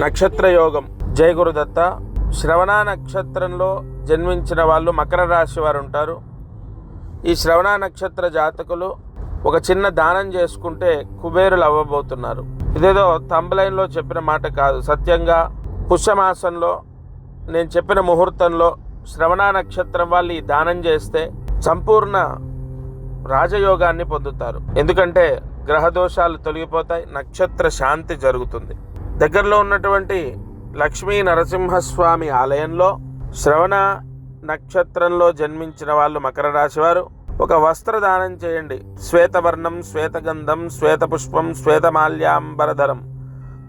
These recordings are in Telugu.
నక్షత్ర యోగం జయ గురుదత్త. శ్రవణ నక్షత్రంలో జన్మించిన వాళ్ళు మకర రాశి వారు ఉంటారు ఈ శ్రవణ నక్షత్ర జాతకులు ఒక చిన్న దానం చేసుకుంటే కుబేరులు అవ్వబోతున్నారు. ఇదేదో తంబలైన్లో చెప్పిన మాట కాదు. సత్యంగా పుష్యమాసంలో నేను చెప్పిన ముహూర్తంలో శ్రవణ నక్షత్రం వాళ్ళు ఈ దానం చేస్తే సంపూర్ణ రాజయోగాన్ని పొందుతారు. ఎందుకంటే గ్రహ దోషాలు తొలగిపోతాయి నక్షత్ర శాంతి జరుగుతుంది. దగ్గరలో ఉన్నటువంటి లక్ష్మీ నరసింహస్వామి ఆలయంలో శ్రవణ నక్షత్రంలో జన్మించిన వాళ్ళు మకర రాశివారు ఒక వస్త్రదానం చేయండి. శ్వేతవర్ణం శ్వేతగంధం శ్వేతపుష్పం శ్వేతమాల్యాంబరధరం.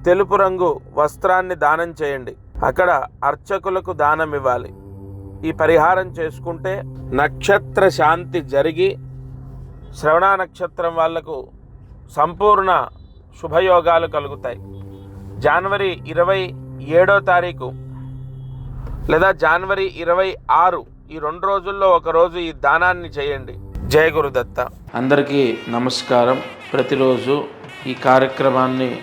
తెలుపు రంగు వస్త్రాన్ని దానం చేయండి. అక్కడ అర్చకులకు దానం ఇవ్వాలి. ఈ పరిహారం చేసుకుంటే నక్షత్ర శాంతి జరిగి శ్రవణ నక్షత్రం వాళ్ళకు సంపూర్ణ శుభయోగాలు కలుగుతాయి. జనవరి ఇరవై ఏడో తారీఖు లేదా జనవరి ఇరవై ఆరు. ఈ రెండు రోజుల్లో ఒక రోజు ఈ దానాన్ని చేయండి. జయ గురుదత్త. అందరికీ నమస్కారం. ప్రతిరోజు ఈ కార్యక్రమాన్ని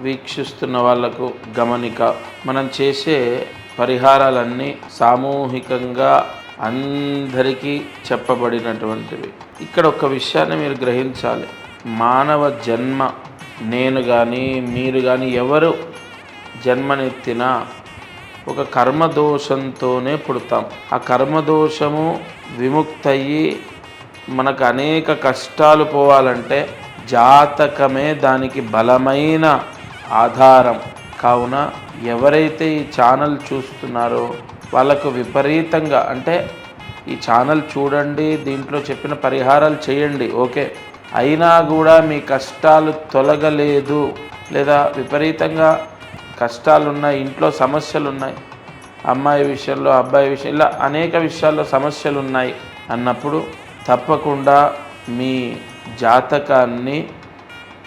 వీక్షిస్తున్న వాళ్ళకు గమనిక. మనం చేసే పరిహారాలన్నీ సామూహికంగా అందరికీ చెప్పబడినటువంటివి. ఇక్కడ ఒక విషయాన్ని మీరు గ్రహించాలి. మానవ జన్మ నేను కానీ మీరు కానీ ఎవరు జన్మనెత్తినా ఒక కర్మదోషంతోనే పుడతాం. ఆ కర్మదోషము విముక్తయ్యి మనకు అనేక కష్టాలు పోవాలంటే జాతకమే దానికి బలమైన ఆధారం. కావున ఎవరైతే ఈ ఛానల్ చూస్తున్నారో వాళ్ళకు విపరీతంగా అంటే ఈ ఛానల్ చూడండి దీంట్లో చెప్పిన పరిహారాలు చేయండి ఓకే? అయినా కూడా మీ కష్టాలు తొలగలేదు లేదా విపరీతంగా కష్టాలు ఉన్నాయి ఇంట్లో సమస్యలు ఉన్నాయి అమ్మాయి విషయంలో అబ్బాయి విషయం ఇలా అనేక విషయాల్లో సమస్యలు ఉన్నాయి అన్నప్పుడు తప్పకుండా మీ జాతకాన్ని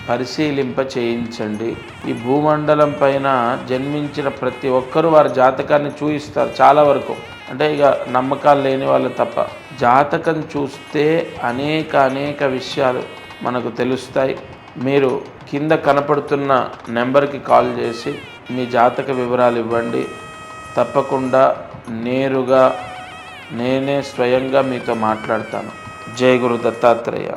పరిశీలింప చేయించండి. ఈ భూమండలం పైన జన్మించిన ప్రతి ఒక్కరూ వారి జాతకాన్ని చూయిస్తారు చాలా వరకు. అంటే ఇక నమ్మకాలు లేని వాళ్ళు తప్ప. జాతకం చూస్తే అనేక అనేక విషయాలు మనకు తెలుస్తాయి. మీరు కింద కనపడుతున్న నెంబర్కి కాల్ చేసి మీ జాతక వివరాలు ఇవ్వండి. తప్పకుండా నేరుగా నేనే స్వయంగా మీతో మాట్లాడతాను. జయ గురు దత్తాత్రేయ.